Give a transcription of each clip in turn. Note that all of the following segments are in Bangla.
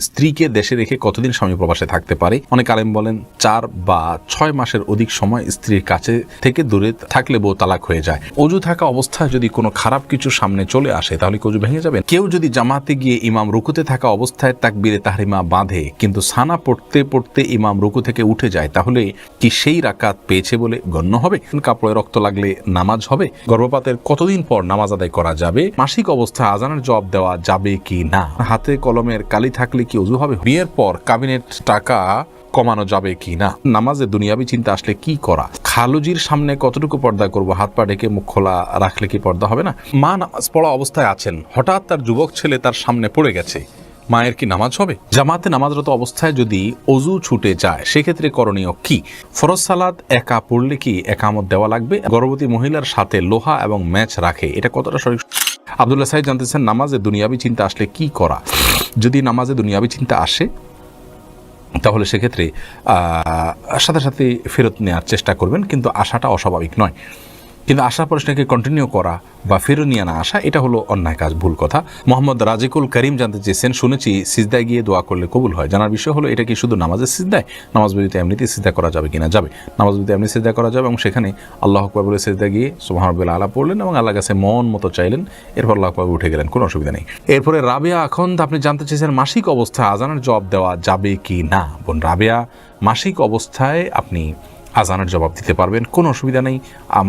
স্ত্রীকে দেশে রেখে কতদিন স্বামী প্রবাসে থাকতে পারে? অনেক আলেম বলেন, চার বা ছয় মাসের অধিক সময় স্ত্রীর কাছে থেকে দূরে থাকলে বউ তালাক হয়ে যায়। অজু থাকা অবস্থায় যদি কোনো খারাপ কিছু সামনে চলে আসে, তাহলে কি অজু ভেঙে যাবে? কেউ যদি জামাতে গিয়ে ইমাম রুকুতে থাকা অবস্থায় তাকবীরে তাহরিমা বাঁধে, কিন্তু সানা পড়তে পড়তে ইমাম রুকু থেকে উঠে যায়, তাহলে কি সেই রাকাত পেয়েছে বলে গণ্য হবে? কাপড়ে রক্ত লাগলে নামাজ হবে? গর্ভপাতের কতদিন পর নামাজ আদায় করা যাবে? মাসিক অবস্থায় আজানের জবাব দেওয়া যাবে কি না? হাতে কলমের কালি থাকলে কি অজু হবে? বিয়ের পর কাবিনেট টাকা কমানো যাবে কি না? নামাজে দুনিয়াবি চিন্তা আসলে কি করা? খালুজির সামনে কতটুকু পর্দা করব? হাত পা ঢেকে মুখ খোলা রাখলে কি পর্দা হবে না? মা নামাজ পড়া অবস্থায় আছেন। হঠাৎ তার যুবক ছেলে তার সামনে পড়ে গেছে। মায়ের কি নামাজ হবে? জামাতে নামাজরত অবস্থায় যদি অজু ছুটে যায়, সেক্ষেত্রে করণীয় কি? ফরজ সালাদ একা পড়লে কি একামত দেওয়া লাগবে? গর্ভবতী মহিলার সাথে লোহা এবং ম্যাচ রাখে, এটা কতটা সঠিক? আবদুল্লাহ সাহেব জানতেছেন, নামাজে দুনিয়াবি চিন্তা আসলে কি করা? যদি নামাজে দুনিয়াবি চিন্তা আসে, তাহলে সেক্ষেত্রে সাথে সাথে ফেরত নেওয়ার চেষ্টা করবেন, কিন্তু আশাটা অস্বাভাবিক নয়। কিন্তু আশার পর সেটাকে কন্টিনিউ করা বা ফেরত নিয়ে না আসা, এটা হলো অন্যায় কাজ, ভুল কথা। মোহাম্মদ রাজিকুল করিম জানতে চেয়েছেন, শুনেছি, সিজদায় গিয়ে দোয়া করলে কবুল হয়। জানার বিষয় হলো, এটা কি শুধু নামাজের সিজদায়? নামাজ বিধিতে এমনিতে সিজদা করা যাবে কিনা যাবে। নামাজ বিধিতে এমনি সিজদা করা যাবে এবং সেখানে আল্লাহ আকবর বলে সিজদা গিয়ে সুহামবিল্লা আলা পড়লেন এবং আল্লাহ কাছে মন মতো চাইলেন। এরপর আল্লাহ আকবর উঠে গেলেন, কোনো অসুবিধা নেই। এরপরে রাবেয়া, এখন আপনি জানতে চেয়েছেন মাসিক অবস্থায় আজানের জবাব দেওয়া যাবে কি না? বোন রাবেয়া, মাসিক অবস্থায় আপনি আজানের জবাব দিতে পারবেন। কোনো অসুবিধা নেই।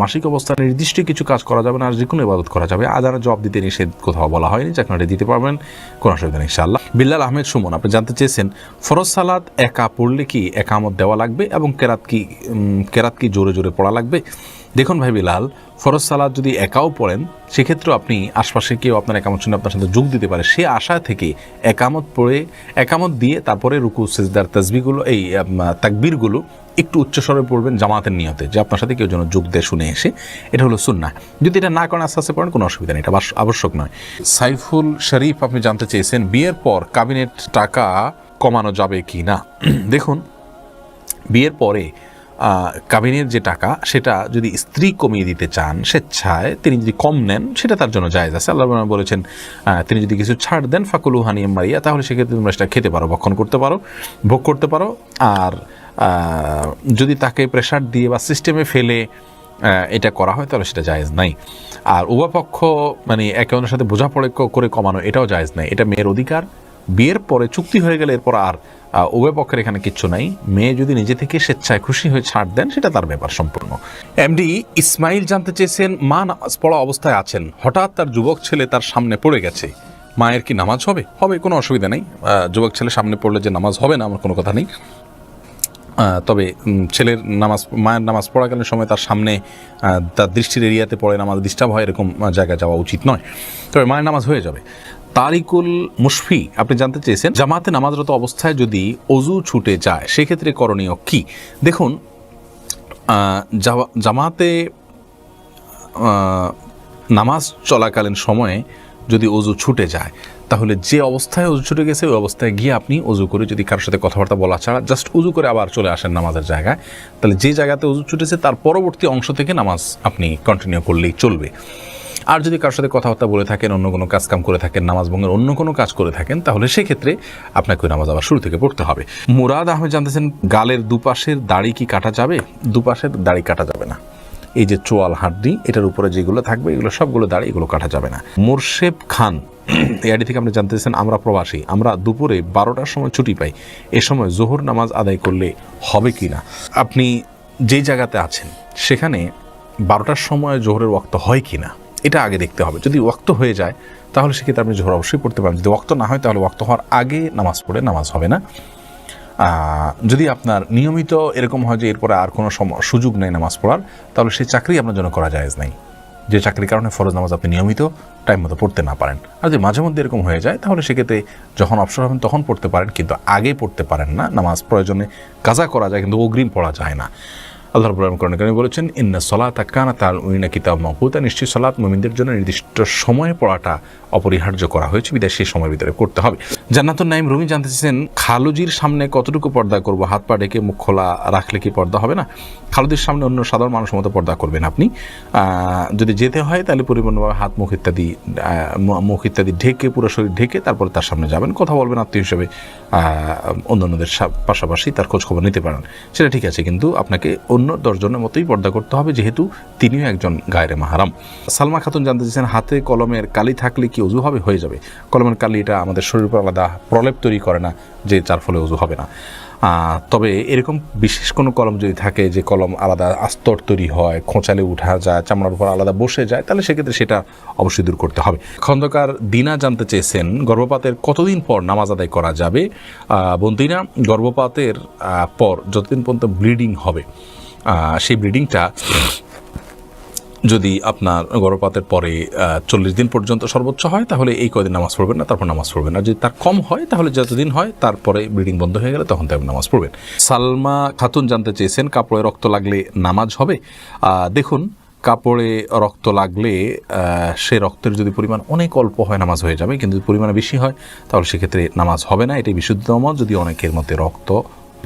মাসিক অবস্থায় নির্দিষ্ট কিছু কাজ করা যাবে না, আর যে কোনো ইবাদত করা যাবে। আজানের জবাব দিতে নিষেধ কোথাও বলা হয়নি যে আপনারা দিতে পারবেন। কোনো অসুবিধা নেই, ইনশাআল্লাহ। বিল্লাল আহমেদ সুমন, আপনি জানতে চেয়েছেন, ফরজ সালাদ একা পড়লে কি একামত দেওয়া লাগবে এবং কেরাত কি কেরাত কি জোরে জোরে পড়া লাগবে? দেখুন ভাই বিলাল ফরজ সালাদ যদি একাও পড়েন, সেক্ষেত্রেও আপনি আশপাশে কেউ আপনার একামত শুনে আপনার সাথে যোগ দিতে পারে। সে আশা থেকে একামত পড়ে, একামত দিয়ে তারপরে রুকু, সেজদার তসবিগুলো এই তাকবীরগুলো একটু উচ্চস্বরে পড়বেন জামাতের নিয়তে, যে আপনার সাথে কেউ যেন যোগ দেয় শুনে এসে। এটা হলো সুন্না যদি এটা না করেন, আস্তে আস্তে পড়েন, কোনো অসুবিধা নেই, এটা আবশ্যক নয়। সাইফুল শরীফ, আপনি জানতে চেয়েছেন, বিয়ের পর কাবিনেট টাকা কমানো যাবে কি না? দেখুন, বিয়ের পরে কাবিনের যে টাকা, সেটা যদি স্ত্রী কমিয়ে দিতে চান স্বেচ্ছায়, তিনি যদি কম নেন, সেটা তার জন্য জায়েজ আছে। আল্লাহ বলেছেন তিনি যদি কিছু ছাড় দেন, ফাকুলু হানিয়াম মারিয়া তাহলে সেক্ষেত্রে তোমরা সেটা খেতে পারো, ভক্ষণ করতে পারো, ভোগ করতে পারো। আর যদি তাকে প্রেশার দিয়ে বা সিস্টেমে ফেলে এটা করা হয়, তাহলে সেটা জায়েজ নাই। আর উভয় পক্ষ মানে একে অন্যের সাথে বোঝাপড়ে করে কমানো, এটাও জায়েজ নাই। এটা মেয়ের অধিকার। বিয়ের পরে চুক্তি হয়ে গেলে এরপর আর উভয় পক্ষের এখানে কিচ্ছু নাই। মেয়ে যদি নিজে থেকে স্বেচ্ছায় খুশি হয়ে ছাড় দেন, সেটা তার ব্যাপার সম্পূর্ণ। এমডি ইসমাইল জানতে চেয়েছেন, মা নামাজ পড়া অবস্থায় আছেন। হঠাৎ তার যুবক ছেলে তার সামনে পড়ে গেছে। মায়ের কি নামাজ হবে? হবে, কোনো অসুবিধা নেই। যুবক ছেলে সামনে পড়লে যে নামাজ হবে না, আমার কোনো কথা নেই। তবে ছেলের নামাজ, মায়ের নামাজ পড়াকালীন সময় তার সামনে তার দৃষ্টির এরিয়াতে পড়ে নামাজ ডিস্টার্ব হয়, এরকম জায়গায় যাওয়া উচিত নয়। তবে মায়ের নামাজ হয়ে যাবে। তারিকুল মুশফি, আপনি জানতে চেয়েছেন? জামাতে নামাজরত অবস্থায় যদি অজু ছুটে যায়, সেক্ষেত্রে করণীয় কি? দেখুন জামা- জামাতে নামাজ চলাকালীন সময়ে যদি অজু ছুটে যায়, তাহলে যে অবস্থায় অজু ছুটে গেছে, ওই অবস্থায় গিয়ে আপনি অজু করে যদি কারোর সাথে কথাবার্তা বলা ছাড়া জাস্ট অজু করে আবার চলে আসেন নামাজের জায়গায়, তাহলে যে জায়গাতে অজু ছুটেছে, তার পরবর্তী অংশ থেকে নামাজ আপনি কন্টিনিউ করলেই চলবে। আর যদি কারোর সাথে কথাবার্তা বলে থাকেন, অন্য কোনো কাজ কাম করে থাকেন, নামাজ ভঙ্গের অন্য কোনো কাজ করে থাকেন, তাহলে সেক্ষেত্রে আপনাকে ওই নামাজ আবার শুরু থেকে পড়তে হবে। মুরাদ আহমেদ জানতেছেন, গালের দুপাশের দাড়ি কি কাটা যাবে? দুপাশের দাড়ি কাটা যাবে না। এই যে চোয়াল হাড্ডি, এটার উপরে যেগুলো থাকবে, এগুলো সবগুলো দাঁড়ি, এগুলো কাটা যাবে না। মোরশেব খান, এই আইডি থেকে আপনি জানতেছেন, আমরা প্রবাসী, আমরা দুপুরে বারোটার সময় ছুটি পাই। এ সময় জোহর নামাজ আদায় করলে হবে কি না? আপনি যেই জায়গাতে আছেন, সেখানে বারোটার সময় জোহরের ওয়াক্ত হয় কি না? এটা আগে দেখতে হবে। যদি ওয়াক্ত হয়ে যায়, তাহলে সেক্ষেত্রে আপনি জোহর অবশ্যই পড়তে পারেন। যদি ওয়াক্ত না হয়, তাহলে ওয়াক্ত হওয়ার আগে নামাজ পড়ে নামাজ হবে না। যদি আপনার নিয়মিত এরকম হয় যে এরপরে আর কোনো সুযোগ নেই নামাজ পড়ার, তাহলে সেই চাকরি আপনার জন্য করা জায়েজ নাই। যে চাকরির কারণে ফরজ নামাজ আপনি নিয়মিত টাইম মতো পড়তে না পারেন। আর যদি মাঝে মধ্যে এরকম হয়ে যায়, তাহলে সেক্ষেত্রে যখন অবসর হবেন তখন পড়তে পারেন, কিন্তু আগে পড়তে পারেন না। নামাজ প্রয়োজনে কাজা করা যায়, কিন্তু অগ্রিম পড়া যায় না। আল্লাহ আলম করণে বলেছেন, ইন্না সলাত কানা তার উইনা কিতাব মকুতা নিশ্চয়ই সলাৎ মোমিনদের জন্য নির্দিষ্ট সময়ে পড়াটা অপরিহার্য করা হয়েছে, বিদায় সেই সময়ের ভিতরে করতে হবে। জান্নাতুল নাইম রুমি জানতে চেয়েছেন, খালুজির সামনে কতটুকু পর্দা করব? হাত পা ডেকে মুখ খোলা রাখলে কি পর্দা হবে না? খালুজির সামনে অন্য সাধারণ মানুষের মতো পর্দা করবেন আপনি। যদি যেতে হয় তাহলে পরিপূর্ণভাবে হাত, মুখ ইত্যাদি মুখ ইত্যাদি ঢেকে, পুরো শরীর ঢেকে তারপরে তার সামনে যাবেন। কথা বলবেন আত্মীয় হিসেবে অন্যান্যদের পাশাপাশি তার খোঁজ খবর নিতে পারেন। সেটা ঠিক আছে, কিন্তু আপনাকে অন্য দশজনের মতোই পর্দা করতে হবে যেহেতু তিনিও একজন গায়রে মাহারাম। সালমা খাতুন জানতে চেয়েছেন হাতে কলমের কালি থাকলে কি অজু হবে? হয়ে যাবে। কলমের কালি এটা আমাদের শরীর উপর আলাদা প্রলেপ তৈরি করে না যে যার ফলে অজু হবে না। তবে এরকম বিশেষ কোনো কলম যদি থাকে যে কলম আলাদা আস্তর তৈরি হয় খোঁচালে উঠা যায় চামড়ার উপর আলাদা বসে যায় তাহলে সেক্ষেত্রে সেটা অবশ্যই দূর করতে হবে। খন্দকার দিনা জানতে চেয়েছেন গর্ভপাতের কতদিন পর নামাজ আদায় করা যাবে? আহ, বোন গর্ভপাতের পর যতদিন পর্যন্ত ব্লিডিং হবে। সেই ব্রিডিংটা যদি আপনার গর্ভপাতের পরে চল্লিশ দিন পর্যন্ত সর্বোচ্চ হয়, তাহলে এই কয়দিন নামাজ পড়বেন না, তারপর নামাজ পড়বেন আর যদি তার কম হয়, তাহলে যতদিন হয়, তারপরে ব্লিডিং বন্ধ হয়ে গেলে তখন তাই নামাজ পড়বেন। সালমা খাতুন জানতে চেয়েছেন, কাপড়ে রক্ত লাগলে নামাজ হবে? দেখুন, কাপড়ে রক্ত লাগলে সে রক্তের যদি পরিমাণ অনেক অল্প হয়, নামাজ হয়ে যাবে। কিন্তু যদি পরিমাণে বেশি হয়, তাহলে সেক্ষেত্রে নামাজ হবে না। এটাই বিশুদ্ধ মত যদি অনেকের মধ্যে রক্ত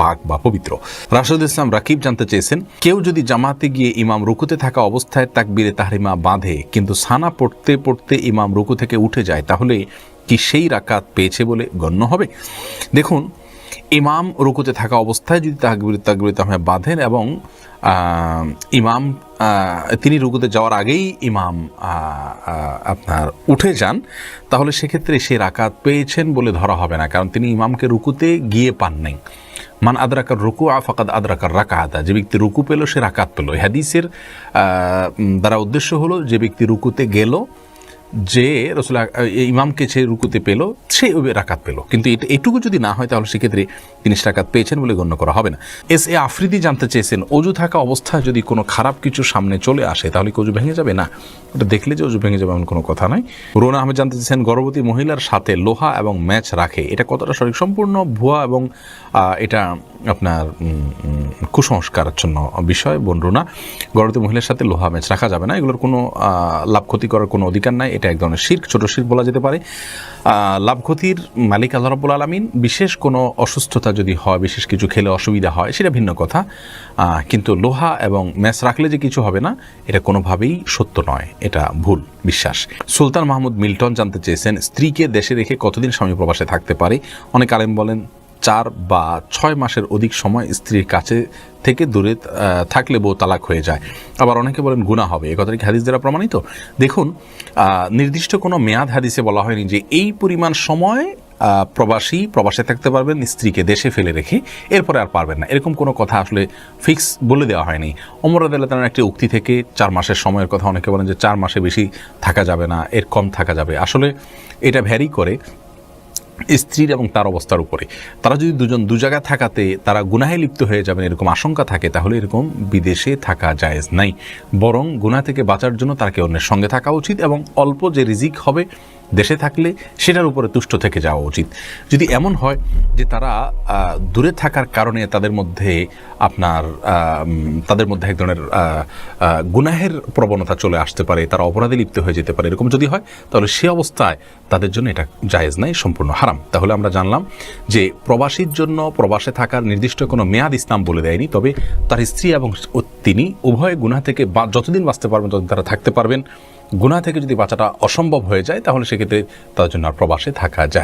পাক বা পবিত্র। রাশেদ ইসলাম রাকিব জানতে চেয়েছেন, কেউ যদি জামাতে গিয়ে ইমাম রুকুতে থাকা অবস্থায় তাকবিরে তাহরিমা বাঁধে, কিন্তু সানা পড়তে পড়তে ইমাম রুকু থেকে উঠে যায়, তাহলে কি সেই রাকাত পেয়েছে বলে গণ্য হবে? দেখুন, ইমাম রুকুতে থাকা অবস্থায় যদি তাকবির তাকবির তাহমে বাঁধেন এবং ইমাম তিনি রুকুতে যাওয়ার আগেই ইমাম আপনার উঠে যান, তাহলে সেক্ষেত্রে সে রাকাত পেয়েছেন বলে ধরা হবে না, কারণ তিনি ইমামকে রুকুতে গিয়ে পান নাই মান আদ্রাকার রুকু আফাকাদ আদরাকার রাকাহাতা যে ব্যক্তি রুকু পেল সে রাকাত পেল। হাদিসের দ্বারা উদ্দেশ্য হলো যে ব্যক্তি রুকুতে গেল যে রসুল ইমামকে সে রুকুতে পেল, সে রাকাত পেল। কিন্তু এটা, এটুকু যদি না হয়, তাহলে সেক্ষেত্রে তিনি রাকাত পেয়েছেন বলে গণ্য করা হবে না। এস এ আফ্রিদি জানতে চেয়েছেন, অজু থাকা অবস্থায় যদি কোনো খারাপ কিছু সামনে চলে আসে, তাহলে কি অজু ভেঙে যাবে? না। ওটা দেখলে যে অজু ভেঙে যাবে এমন কোনো কথা নাই। রোনা আহমেদ জানতে চেয়েছেন, গর্ভবতী মহিলার সাথে লোহা এবং ম্যাচ রাখে। এটা কতটা সঠিক? সম্পূর্ণ ভুয়া এবং এটা আপনার কুসংস্কারাচ্ছন্ন বিষয়, বোন রুনা। গর্ভবতী মহিলার সাথে লোহা ম্যাচ রাখা যাবে না। এগুলোর কোনো লাভ ক্ষতি করার কোনো অধিকার নাই। এটা এক ধরনের শির্ক, ছোট শির্ক বলা যেতে পারে। লাভ ক্ষতির মালিক আল্লাহ রব্বুল আলমিন বিশেষ কোনো অসুস্থতা যদি হয়, বিশেষ কিছু খেলে অসুবিধা হয়, সেটা ভিন্ন কথা। কিন্তু লোহা এবং ম্যাচ রাখলে যে কিছু হবে না, এটা কোনোভাবেই সত্য নয়, এটা ভুল বিশ্বাস। সুলতান মাহমুদ মিল্টন জানতে চেয়েছেন, স্ত্রীকে দেশে রেখে কতদিন স্বামী প্রবাসে থাকতে পারে? অনেক আলেম বলেন চার বা ছয় মাসের অধিক সময় স্ত্রীর কাছে থেকে দূরে থাকলে বউ তালাক হয়ে যায়। আবার অনেকে বলেন গুণা হবে। এ কথাটা কি হাদিস দ্বারা প্রমাণিত? দেখুন নির্দিষ্ট কোনো মেয়াদ হাদিসে বলা হয়নি যে এই পরিমাণ সময় প্রবাসী প্রবাসে থাকতে পারবেন, স্ত্রীকে দেশে ফেলে রেখে এরপরে আর পারবেন না। এরকম কোনো কথা আসলে ফিক্স বলে দেওয়া হয়নি। অমর আদালতের একটি উক্তি থেকে চার মাসের সময়ের কথা অনেকে বলেন যে চার মাসে বেশি থাকা যাবে না, এর কম থাকা যাবে। আসলে এটা ভ্যারি করে। স্ত্রীর এবং তার অবস্থার উপরে। তারা যদি দুজন দু জায়গা থাকাতে তারা গুনাহে লিপ্ত হয়ে যাবেন এরকম আশঙ্কা থাকে, তাহলে এরকম বিদেশে থাকা জায়েজ নাই। বরং গুনাহ থেকে বাঁচার জন্য তাকে অন্যের সঙ্গে থাকা উচিত এবং অল্প যে রিজিক হবে দেশে থাকলে সেটার উপরে তুষ্ট থেকে যাওয়া উচিত। যদি এমন হয় যে তারা দূরে থাকার কারণে তাদের মধ্যে আপনার তাদের মধ্যে এক ধরনের গুনাহের প্রবণতা চলে আসতে পারে, তারা অপরাধে লিপ্ত হয়ে যেতে পারে, এরকম যদি হয়, তাহলে সে অবস্থায় তাদের জন্য এটা জায়েজ নাই, সম্পূর্ণ হারাম। তাহলে আমরা জানলাম যে প্রবাসীর জন্য প্রবাসে থাকার নির্দিষ্ট কোনো মেয়াদ ইসলাম বলে দেয়নি, তবে তার স্ত্রী এবং তিনি উভয় গুনাহ থেকে যতদিন বাঁচতে পারবেন, ততদিন তারা থাকতে পারবেন। গুনাহ থেকে যদি বাঁচাটা অসম্ভব হয়ে যায়, তাহলে সেক্ষেত্রে তার জন্য আর প্রবাসে থাকা যায়